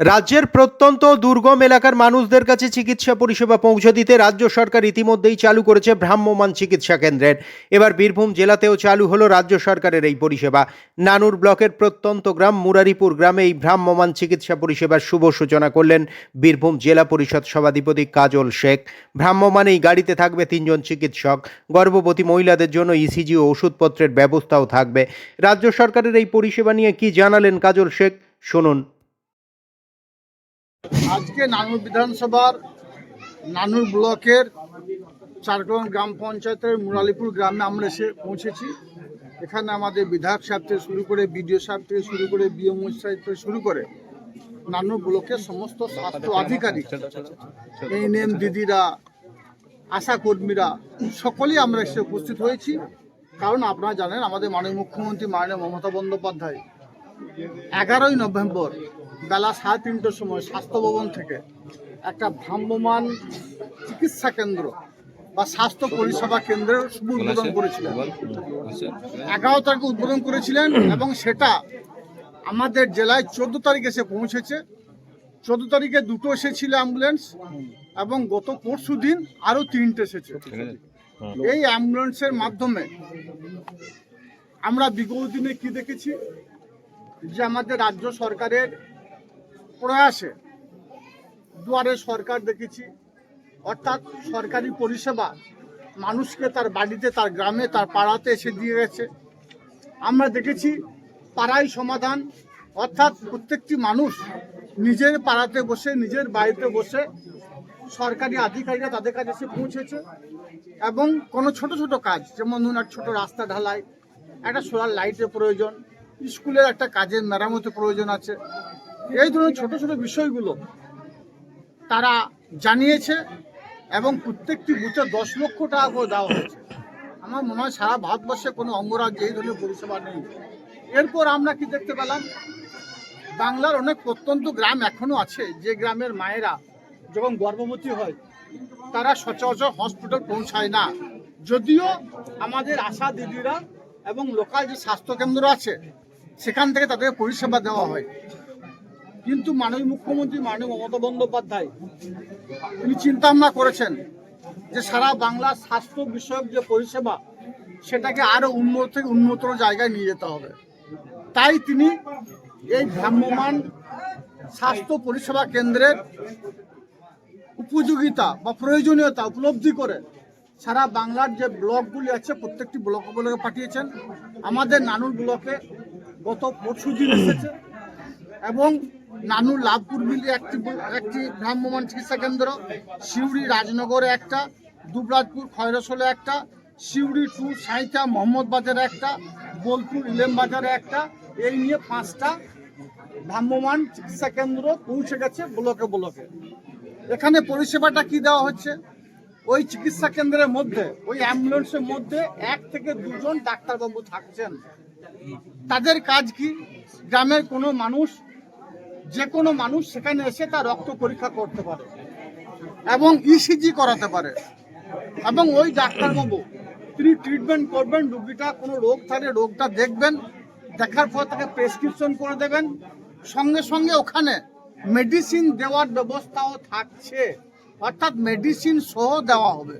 রাজ্যের প্রত্যন্ত দুর্গম এলাকার মানুষদের কাছে চিকিৎসা পরিষেবা পৌঁছে দিতে রাজ্য সরকার ইতিমধ্যেই চালু করেছে ভ্রাম্যমাণ চিকিৎসা কেন্দ্রের। এবার বীরভূম জেলাতেও চালু হলো রাজ্য সরকারের এই পরিষেবা। নানুর ব্লকের প্রত্যন্ত গ্রাম মুরারিপুর গ্রামে এই ভ্রাম্যমাণ চিকিৎসা পরিষেবার শুভ সূচনা করলেন বীরভূম জেলা পরিষদ সভাধিপতি কাজল শেখ। ভ্রাম্যমাণ এই গাড়িতে থাকবে তিনজন চিকিৎসক। গর্ভবতী মহিলাদের জন্য ইসিজি ও ওষুধপত্রের ব্যবস্থাও থাকবে। রাজ্য সরকারের এই পরিষেবা নিয়ে কি জানালেন কাজল শেখ? শুনুন। আজকে নানুর বিধানসভার নানুর ব্লকের চারগ্রাম গ্রাম পঞ্চায়েতের মুরালিপুর গ্রামে আমরা এসে পৌঁছেছি। এখানে আমাদের বিধায়ক সাহেব থেকে শুরু করে বিডিও সাহেব থেকে শুরু করে বিএমও সাহেব থেকে শুরু করে নানুর ব্লকের সমস্ত স্বাস্থ্য আধিকারিক, এনএম দিদিরা, আশা কর্মীরা, সকলেই আমরা এসে উপস্থিত হয়েছি। কারণ আপনারা জানেন, আমাদের মাননীয় মুখ্যমন্ত্রী মাননীয় মমতা বন্দ্যোপাধ্যায় এগারোই নভেম্বর বেলা সাড়ে তিনটের সময় স্বাস্থ্য ভবন থেকে একটা ভ্রাম্যমান চিকিৎসা কেন্দ্র বা স্বাস্থ্য পরিষেবা কেন্দ্রের শুভ উদ্বোধন করেছিলেন। এগারো তারিখে উদ্বোধন করেছিলেন এবং সেটা আমাদের জেলায় চোদ্দ তারিখ এসে পৌঁছেছে। চোদ্দ তারিখে দুটো এসেছিল অ্যাম্বুলেন্স এবং গত পরশু দিন আরও তিনটে এসেছে। এই অ্যাম্বুলেন্সের মাধ্যমে আমরা বিগত দিনে কি দেখেছি? যে আমাদের রাজ্য সরকারের প্রয়াসে দুয়ারে সরকার দেখেছি। অর্থাৎ সরকারি পরিষেবা মানুষকে তার বাড়িতে, তার গ্রামে, তার পাড়াতে এসে দিয়ে গেছে। আমরা দেখেছি পাড়াই সমাধান, অর্থাৎ প্রত্যেকটি মানুষ নিজের পাড়াতে বসে, নিজের বাড়িতে বসে সরকারি আধিকারিকরা তাদের কাছে এসে পৌঁছেছে এবং কোনো ছোট ছোট কাজ, যেমন ধরুন একটা ছোটো রাস্তা ঢালাই, একটা সোলার লাইটের প্রয়োজন, স্কুলের একটা কাজের মেরামতের প্রয়োজন আছে এই ধরনের ছোট ছোট বিষয়গুলো তারা জানিয়েছে এবং প্রত্যেকটি বুথে দশ লক্ষ টাকা করে দেওয়া হয়েছে। আমার মনে হয় সারা ভারতবর্ষে কোনো অঙ্গরাজ্যে এই ধরনের পরিষেবা নেই। এরপর আমরা কি দেখতে পেলাম? বাংলার অনেক প্রত্যন্ত গ্রাম এখনও আছে, যে গ্রামের মায়েরা যখন গর্ভবতী হয়, তারা সচরাচর হসপিটাল পৌঁছায় না। যদিও আমাদের আশা দিদিরা এবং লোকাল যে স্বাস্থ্যকেন্দ্র আছে, সেখান থেকে তাদের পরিষেবা দেওয়া হয়। কিন্তু মাননীয় মুখ্যমন্ত্রী, মাননীয় মমতা বন্দ্যোপাধ্যায়, তিনি চিন্তা ভাবনা করেছেন যে সারা বাংলার স্বাস্থ্য বিষয়ক যে পরিষেবা, সেটাকে আরও উন্নত থেকে উন্নতর জায়গায় নিয়ে যেতে হবে। তাই তিনি এই ভ্রাম্যমান স্বাস্থ্য পরিষেবা কেন্দ্রের উপযোগিতা বা প্রয়োজনীয়তা উপলব্ধি করে সারা বাংলার যে ব্লকগুলি আছে, প্রত্যেকটি ব্লকগুলোকে পাঠিয়েছেন। আমাদের নানুর ব্লকে গত পরশু দিন এসেছে এবং নানুর লাভপুর মিলে একটি একটি ভ্রাম্যমান চিকিৎসা কেন্দ্র, সিউড়ি রাজনগরে একটা, দুবরাজপুর খয়রসলে একটা, সিউড়ি টু সাঁইথা মোহাম্মদ বাজারে একটা, বোলপুর ইলেম বাজারে একটা, এই নিয়ে পাঁচটা ভ্রাম্যমান চিকিৎসা কেন্দ্র পৌঁছে গেছে ব্লকে ব্লকে। এখানে পরিষেবাটা কি দেওয়া হচ্ছে? ওই চিকিৎসা কেন্দ্রের মধ্যে, ওই অ্যাম্বুলেন্সের মধ্যে এক থেকে দুজন ডাক্তারবাবু থাকছেন। তাদের কাজ কি? গ্রামের কোনো মানুষ যে কোনো মানুষ সেখানে এসে তার রক্ত পরীক্ষা করতে পারে এবং ইসিজি করাতে পারে। এবং ওই ডাক্তারবাবু তিনি ট্রিটমেন্ট করবেন, রুগীটা কোনো রোগ থাকলে রোগটা দেখবেন, দেখার পর তাকে প্রেসক্রিপশন করে দেবেন। সঙ্গে সঙ্গে ওখানে মেডিসিন দেওয়ার ব্যবস্থাও থাকছে। অর্থাৎ মেডিসিন সহ দেওয়া হবে।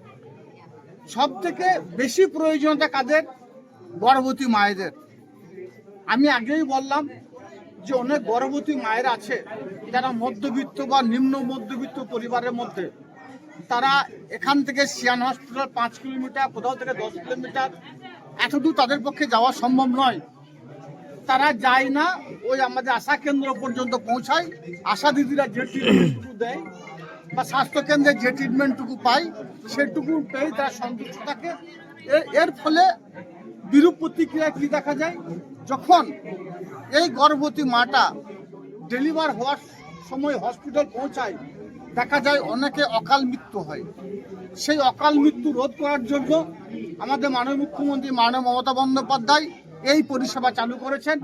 সব থেকে বেশি প্রয়োজনীয়তা কাদের? গর্ভবতী মায়েদের। আমি আগেই বললাম যে অনেক গর্ভবতী মায়ের আছে, যারা মধ্যবিত্ত বা নিম্ন মধ্যবিত্ত পরিবারের মধ্যে, তারা এখান থেকে সিয়ান হসপিটাল পাঁচ কিলোমিটার, কোথাও থেকে দশ কিলোমিটার, এতদূর তাদের পক্ষে যাওয়া সম্ভব নয়। তারা যায় না, ওই আমাদের আশা কেন্দ্র পর্যন্ত পৌঁছায়, আশা দিদিরা যে ট্রিটমেন্টটুকু দেয় বা স্বাস্থ্যকেন্দ্রে যে ট্রিটমেন্টটুকু পায়, সেটুকু পেয়ে তারা সন্তুষ্ট থাকে। এর- এর ফলে বিরূপ প্রতিক্রিয়া কি দেখা যায়? যখন এই গর্ভবতী মাটা ডেলিভার হওয়ার সময় হসপিটাল পৌঁছায়, দেখা যায় অনেকে অকাল মৃত্যু হয়। সেই অকাল মৃত্যু রোধ করার জন্য আমাদের মাননীয় মুখ্যমন্ত্রী মাননীয় মমতা বন্দ্যোপাধ্যায় এই পরিষেবা চালু করেছেন।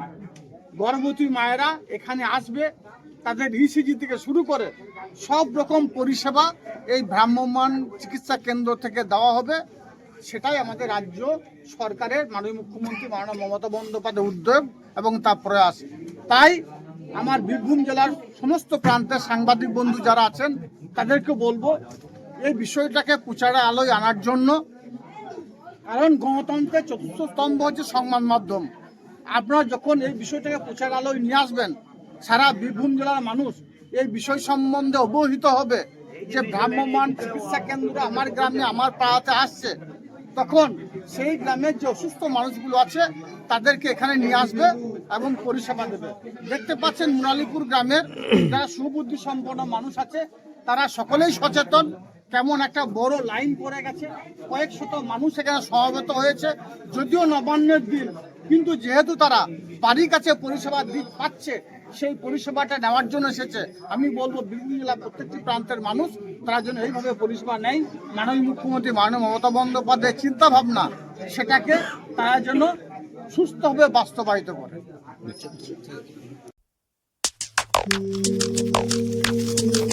গর্ভবতী মায়েরা এখানে আসবে, তাদের ইসিজি থেকে শুরু করে সব রকম পরিষেবা এই ভ্রাম্যমান চিকিৎসা কেন্দ্র থেকে দেওয়া হবে। সেটাই আমাদের রাজ্য সরকারের মাননীয় মুখ্যমন্ত্রী মাননীয় মমতা বন্দ্যোপাধ্যায় উদ্যোগ এবং তার প্রয়াস। তাই আমার বীরভূম জেলার সমস্ত প্রান্তের সাংবাদিক বন্ধু যারা আছেন, তাদেরকে বলব, এই বিষয়টাকে প্রচারে আলোয় আনার জন্য, কারণ গণতন্ত্রের চতুর্থ স্তম্ভ হচ্ছে সংবাদ মাধ্যম। আপনারা যখন এই বিষয়টাকে প্রচার আলোয় নিয়ে আসবেন, সারা বীরভূম জেলার মানুষ এই বিষয় সম্বন্ধে অবহিত হবে যে ভ্রাম্যমান চিকিৎসা কেন্দ্র আমার গ্রামে, আমার পাড়াতে আসছে। তখন সেই গ্রামের যে অসুস্থ মানুষগুলো আছে, তাদেরকে এখানে নিয়ে আসবে এবং পরিষেবা দেবে। দেখতে পাচ্ছেন মুরালিপুর গ্রামের যারা সুবুদ্ধি সম্পন্ন মানুষ আছে, তারা সকলেই সচেতন কেমন একটা বড় লাইন পড়ে গেছে। কয়েক শত মানুষ এখানে সমাবেত হয়েছে, যদিও নবান্নের দিন। কিন্তু যেহেতু তারা বাড়ির কাছে পরিষেবা দিক পাচ্ছে সেই পরিষেবাটা নেওয়ার জন্য এসেছে। আমি বলব বীরভূম জেলা প্রত্যেকটি প্রান্তের মানুষ, তারা যেন এইভাবে পরিষেবা নেয়। মাননীয় মুখ্যমন্ত্রী মাননীয় মমতা বন্দ্যোপাধ্যায়ের চিন্তা ভাবনা সেটাকে তারা যেন সুস্থভাবে বাস্তবায়িত করে।